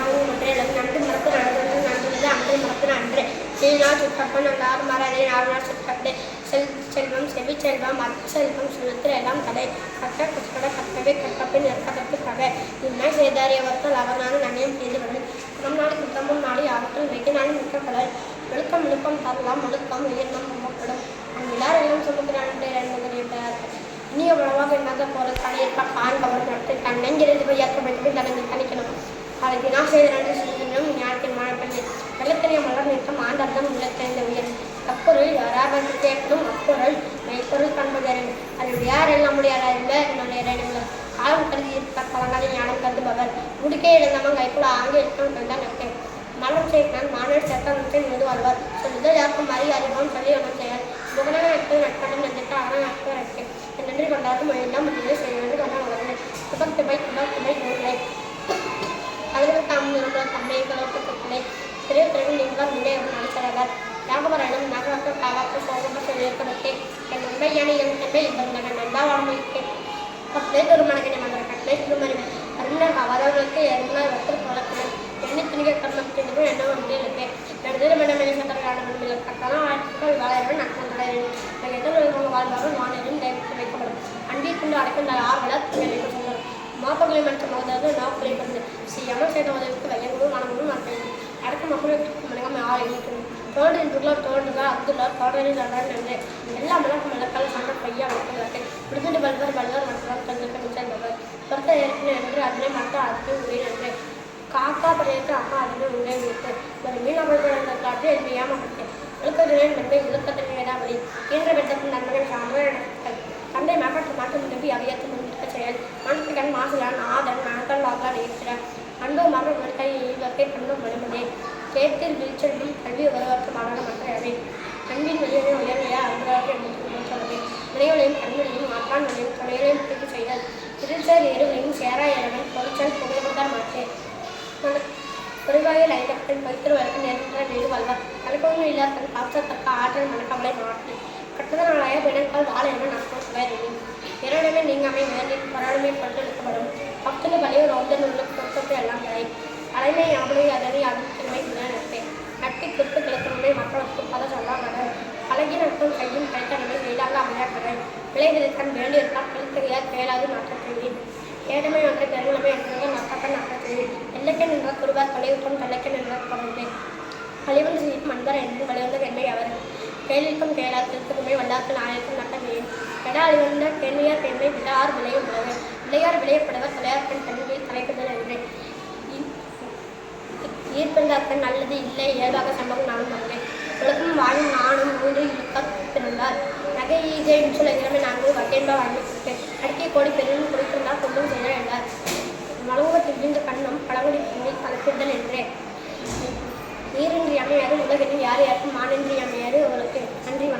நாமும் ஒன்றேலும் நன்று மரத்து நடந்தது நன்றுள்ளது அன்று மரத்து நன்று நீநாள் சுற்றப்பன் நல்லார் மரதே நாள் சுற்றப்படே செல் செல்வம் செவி செல்வம் அச்செல்வம் சுழத்தில் எல்லாம் தடை கற்க கற்கட கற்கவே கற்கப்பின் நெற்கதற்கு கவை இன்மை செய்தாரியவர்கள் அவனான நன்னியம் செய்துவிடும் குணம் நாளை குற்றமும் நாளை ஆவத்தில் வெகு நாள் மிக்க விழுக்கம் ஒழுக்கம் விழுப்பம் தரலாம் ஒழுக்கம் உயர்ந்தம் நம்பப்படும் அந்நிலார் எல்லாம் சொல்லுகிறான் இனிய உணவாக இல்லாத போல தலையேற்ப கான் கவர் நடத்தி தன்னெஞ்சிருந்து போய் ஏற்க வேண்டும் தனங்கள் கணிக்கணும் அதை தினா செய்த நன்றி செய்யணும் ஞானத்தின் மழைப்பள்ளி வெள்ளத்திரிய மலர் நிற்கும் ஆண்டர்தம் உள்ளத்திருந்த உயர். அப்பொருள் யாராவது கேட்கணும்? அப்பொருள் மெய்ப்பொருள் காண்பதறின் அதில் யார் நம்முடைய இல்லை என்னுடைய இறைநிலை காலம் கருதி இருக்க கலங்காத ஞானம் கருதுபவர். முடிக்கே இழந்தவன் கைக்குள்ள ஆங்கே இருக்கும் கண்டான் நட்டேன் மலம் சேர்க்கிறான் மாணவர் சேர்த்தான் மீது வருவார் சொல்லுதல் யாருக்கும் மறி அறிவோம் சொல்லி ஒன்றும் செய்வார். முகநக நட்பு நட்படம் நன்றிட்டு அகன நட்பு நட்பு நன்றி கொண்டாடும் எல்லாம் முடிவு செய்ய வேண்டும் கொண்டாட உடனே துபத்துபை துபத்துபை நூலை சிறிய பிறகு நீங்கள் முன்னே நடத்துகிறார் யாகவரணம் நகரத்து காவாக்கு சோகம சொல்லியிருக்கிறதே என் நண்பை யானை என் நண்பை இவர்கள் நண்பா வாழ்மைக்கு கட்டளை திருமணகினை மந்திர கட்டளை திருமணம். அருணர் அவரவர்களுக்கு எருணர் வத்து குளத்தினர் எண்ணி துணிக கர்மம் திணிக்கும் என்ன ஒன்று இருக்கு நடுதல் மடம் என சத்தரகான மண்ணில் கட்டணம் ஆட்கள் வாழறவன் நட்பு எத்தனை வாழ்வாரும் வானிலும் தயவுக்கு வைக்கப்படும். அண்டி கொண்டு அடைக்கின்ற ஆர்வலர் துணைக்கு சொல்லும் மாப்பங்களை மற்றும் மோதாவது நாட்களை கொண்டு செய்யாமல் செய்த உதவிக்கு வையங்களும் மனங்களும் நடக்கிறது அடுத்த மக்களுக்கு மனிதம் ஆறு இருக்கணும் தோடு என்றுள்ளார் தோன்றுகிறார் அப்துல்லார் தோழரில் நன்றார் எல்லா மலக்கும் மலக்கால் சண்டை பையா வளர்க்கிறார்கள் விடுதலை வல்வர் வல்வர் மற்றும் தங்களுக்கு மிச்சவர் பொறுத்த ஏற்கனவே என்று அதிலே மற்ற அதுக்கு உரை நன்று காக்கா பிறகு அம்மா அதனை உரை வைத்து ஒரு மீன் அமர்ந்த காற்று என்று ஏமாற்றேன் ஒழுக்கத்தினர் நன்மை ஒழுக்கத்தின் வேதாவளி இயன்ற வெட்டத்தின் நண்பர்கள் சார்ந்த தந்தை மகற்று மாற்றம் நம்பி அவையத்தில் முன்னிற்க செயல். மனசுடன் மாசுலான் ஆதன் மனக்கள் வாக்கால் இருக்கிறார் கேத்தில் வீழ்ச்செல்லும் கல்வி வருவதற்கு மாறான அவை அன்பின் வெளியே உயர்வைய அன்றாக என்பது வினைகளையும் கண்மொழியும் மாற்றான் வழியும் தொலைகளையும் பிடித்து செய்தல். திருச்சல் எருவையும் சேரா இறவன் பொருட்கள் புகைப்பட்டார் மாற்றேன் குறைவாயில் ஐந்தப்பன் பவித்திர வழக்கு நேர்கின்ற வீடு வாழ்வார் கலக்கமும் இல்லாத தன் காசத்தக்க ஆற்றல் மனக்கவலை மாற்றி. கட்டதனாலாய பிணங்கள் வாழ என நான் சுவையறிவி இரண்டுமே நீங்காமை நேரில் பொறாளுமே கொண்டு எடுக்கப்படும் பக்தனு பலியோர் ரோதன் உள்ள பொருத்தத்தை எல்லாம் தலை தலைமை யாபனை அதனை அது நட்பை குறித்து கிழக்கணுமே மற்றவருக்கு பத சொல்லாமட அழகிய நட்பும் கையும் கைத்தனமே வீடாக அமையாக்கடை விளைவிதற்கண் வேண்டியிருக்கால் கழுத்தறியார் கேளாது மாற்றத்தை ஏழமை ஒன்றை பெருநிலைமை என்றால் நட்டக்கண் நட்டத்தை எல்லைக்கு நின்ற குருவார் தொலைவுக்கும் தலைக்கு நின்ற பொருளே கழிவந்து செய்யும் மண்பர் என்று வழிவந்த வெண்மை அவர். கேளிக்கும் கேளார் திருத்தகுமே வல்லாக்கு நாளைக்கும் நட்டமே கெடா அழிவந்த கேள்வியார் பெண்மை விழார் விளையும் உணவு விளையார் விளையப்படுவர் தலையார் பெண் கல்வியில் தலைக்குதல் என்று ஈர்ப்பெந்தார்கள் நல்லது இல்லை இயல்பாக சம்பவம் நானும் வந்தேன் உலகம் வாழும் நானும் மூன்று இழுக்க பிறந்தார். நகை ஈகை இன்சுல இளமை நான்கு வட்டென்பா வாழ்ந்து கொடுத்தேன் அடிக்கை கோடி பெரும் கொடுத்திருந்தால் கொண்டும் செய்ய என்றார். மலங்குவத்தில் விழுந்த கண்ணம் பழங்குடி பெண்ணை கலப்பிடுதல் என்றேன் நீரின்றி அமையாது உலகில் யார் யாருக்கும் மானின்றி அமையாது உங்களுக்கு நன்றி வணக்கம்.